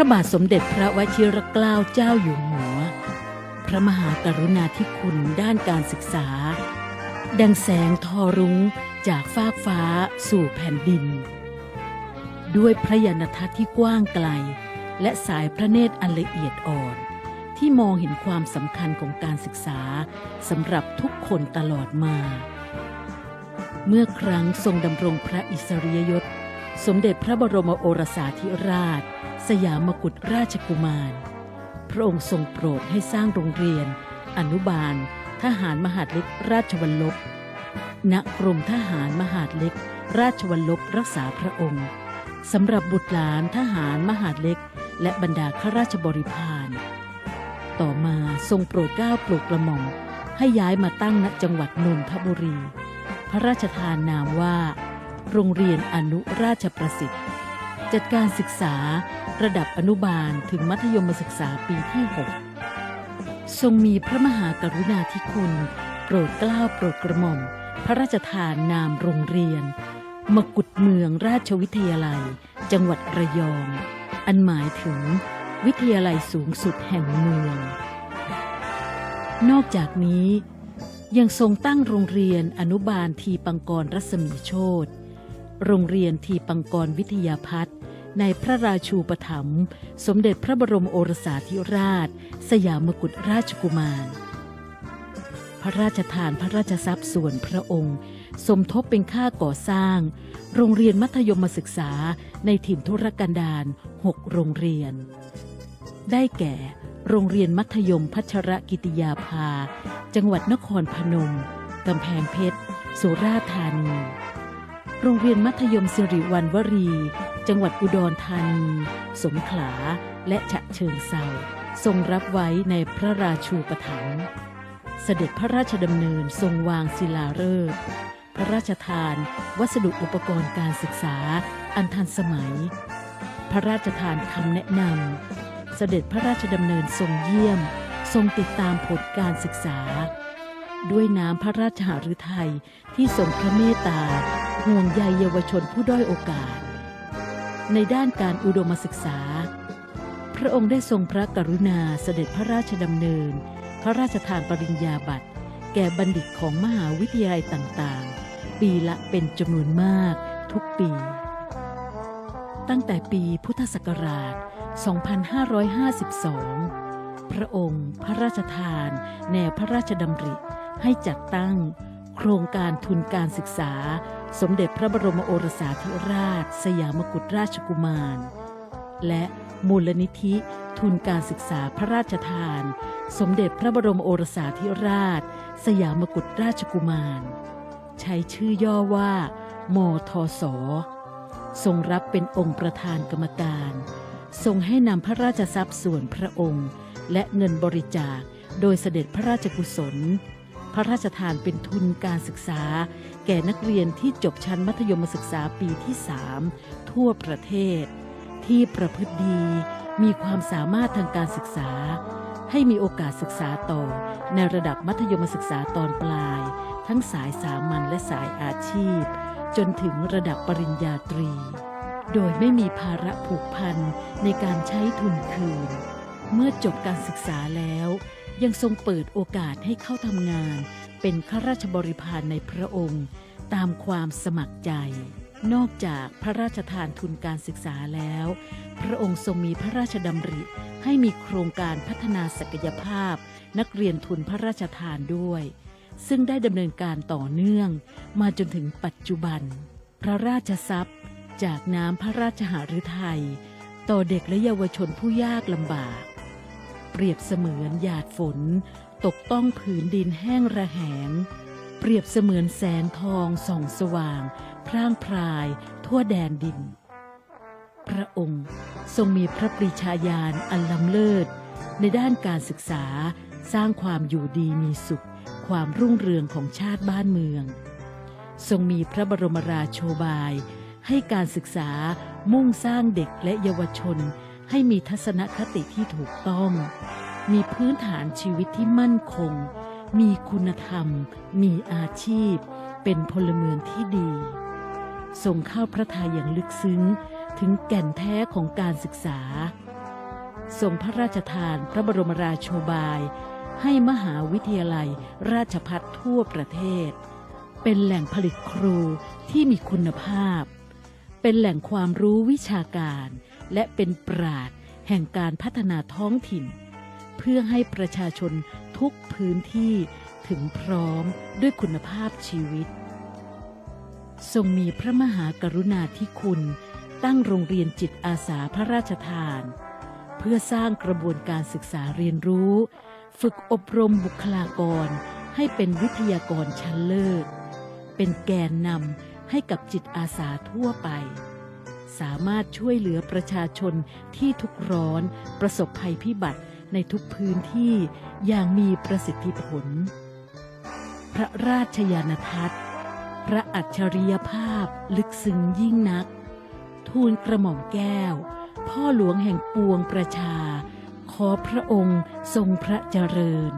ระบาทสมเด็จพระวชิรเกล้าเจ้าอยู่หัว พระมหากรุณาธิคุณด้านการศึกษา ดังแสงทอรุ้งจากฟากฟ้าสู่แผ่นดิน ด้วยพระยานทัศน์ที่กว้างไกล และสายพระเนตรอันละเอียดอ่อน ที่มองเห็นความสำคัญของการศึกษาสำหรับทุกคนตลอดมา เมื่อครั้งทรงดำรงพระอิสริยยศ สมเด็จพระบรมโอรสาธิราช สยามกุฎราชกุมาร พระองค์ทรงโปรดให้สร้างโรงเรียน อนุบาล ทหารมหาดเล็กราชวัลลบณกรมทหารมหาดเล็ก ราชวัลลบรักษาพระองค์สำหรับบุตรหลานทหารมหาดเล็ก และบรรดาข้าราชบริพาร ต่อมาทรงโปรดเกล้าปลูกกระหม่อมให้ย้ายมาตั้งณจังหวัดนนทบุรี พระราชทานนามว่า โรงเรียนอนุราชประสิทธิ์ จัดการศึกษาระดับอนุบาลถึงมัธยมศึกษาปีที่ 6 ทรงมีพระมหากรุณาธิคุณ โปรดเกล้าโปรดกระหม่อม พระราชทานนามโรงเรียน มกุฎเมืองราชวิทยาลัย จังหวัดระยอง อันหมายถึง วิทยาลัยสูงสุดแห่งเมือง นอกจากนี้ยังทรงตั้งโรงเรียนอนุบาลทีปังกรรัศมีโชต โรงเรียนทีปังกรวิทยาพัฒน์ในพระราชูปถัมภ์สมเด็จพระบรมโอรสาธิราช สยามกุฎราชกุมาร พระราชทานพระราชทรัพย์ส่วนพระองค์ สมทบเป็นค่าก่อสร้าง โรงเรียนมัธยมศึกษาในถิ่นทุรกันดารหกโรงเรียน ได้แก่ โรงเรียนมัธยมพัชรกิติยาภา จังหวัดนครพนมกำแพงเพชร สุราษฎร์ธานี โรงเรียนมัธยมสิริวัณวรี จังหวัดอุดรธานี สงขลา และฉะเชิงเซาทรงรับไว้ในพระราชูปถัมภ์เสด็จพระราชดำเนินทรงวางศิลาฤกษ์พระราชทาน วัสดุอุปกรณ์การศึกษา อันทันสมัย พระราชทานคำแนะนำเสด็จพระราชดำเนินทรงเยี่ยม ทรงติดตามผลการศึกษา ด้วยน้ำพระราชหฤทัยที่ทรงพระเมตตาห่วงใยเยาวชนผู้ด้อยโอกาส ในด้านการอุดมศึกษา พระองค์ได้ทรงพระกรุณาเสด็จพระราชดำเนิน พระราชทานปริญญาบัตร แก่บัณฑิตของมหาวิทยาลัยต่างๆ ปีละเป็นจำนวนมากทุกปี ตั้งแต่ปีพุทธศักราช 2552 พระองค์ พระราชทาน แนวพระราชดำริ ให้จัดตั้ง โครงการทุนการศึกษา สมเด็จพระบรมโอรสาธิราช สยามกุฎราชกุมาร และมูลนิธิทุนการศึกษาพระราชทาน สมเด็จพระบรมโอรสาธิราช สยามกุฎราชกุมาร ใช้ชื่อย่อว่า มทศทรงรับเป็นองค์ประธานกรรมการ ทรงให้นำพระราชทรัพย์ส่วนพระองค์ และเงินบริจาคโดยเสด็จพระราชกุศล พระราชทานเป็นทุนการศึกษา แก่นักเรียนที่จบชั้นมัธยมศึกษาปีที่ 3 ทั่วประเทศ ที่ประพฤติดี มีความสามารถทางการศึกษา ให้มีโอกาสศึกษาต่อ ในระดับมัธยมศึกษาตอนปลาย ทั้งสายสามัญและสายอาชีพ จนถึงระดับปริญญาตรี โดยไม่มีภาระผูกพันในการใช้ทุนคืน เมื่อจบการศึกษาแล้ว ยังทรงเปิดโอกาสให้เข้าทำงาน เป็นข้าราชบริพารในพระองค์ ตามความสมัครใจ นอกจากพระราชทานทุนการศึกษาแล้ว พระองค์ทรงมีพระราชดำริ ให้มีโครงการพัฒนาศักยภาพ นักเรียนทุนพระราชทานด้วย ซึ่งได้ดำเนินการต่อเนื่อง มาจนถึงปัจจุบัน พระราชทรัพย์ จากน้ำพระราชหฤทัยต่อเด็กและเยาวชนผู้ยากลำบาก เปรียบเสมือนหยาดฝน ตกต้องผืนดินแห้งระแหง เปรียบเสมือนแสงทองส่องสว่าง พร่างพราย ทั่วแดนดิน พระองค์ทรงมีพระปรีชาญาณอันล้ำเลิศ ในด้านการศึกษาสร้างความอยู่ดีมีสุข ความรุ่งเรืองของชาติบ้านเมือง ทรงมีพระบรมราโชบาย ให้การศึกษามุ่งสร้างเด็กและเยาวชน ให้มีทัศนคติที่ถูกต้อง มีพื้นฐานชีวิตที่มั่นคง มีคุณธรรม มีอาชีพ เป็นพลเมืองที่ดีทรงเข้าพระทัยอย่างลึกซึ้งถึงแก่นแท้ของการศึกษาทรงพระราชทานพระบรมราโชบาย ให้มหาวิทยาลัยราชพัฒทั่วประเทศ เป็นแหล่งผลิตครูที่มีคุณภาพ เป็นแหล่งความรู้วิชาการ และเป็นปราดแห่งการพัฒนาท้องถิ่น เพื่อให้ประชาชนทุกพื้นที่ถึงพร้อมด้วยคุณภาพชีวิต ทรงมีพระมหากรุณาธิคุณ ตั้งโรงเรียนจิตอาสาพระราชทาน เพื่อสร้างกระบวนการศึกษาเรียนรู้ ฝึกอบรมบุคลากรให้เป็นวิทยากรชั้นเลิศ เป็นแกนนำให้กับจิตอาสาทั่วไป สามารถช่วยเหลือประชาชนที่ทุกข์ร้อน ประสบภัยพิบัติในทุกพื้นที่อย่างมีประสิทธิผล พระราชยานทัศน์ พระอัจฉริยภาพลึกซึ้งยิ่งนัก ทูลกระหม่อมแก้ว พ่อหลวงแห่งปวงประชา ขอพระองค์ทรงพระเจริญ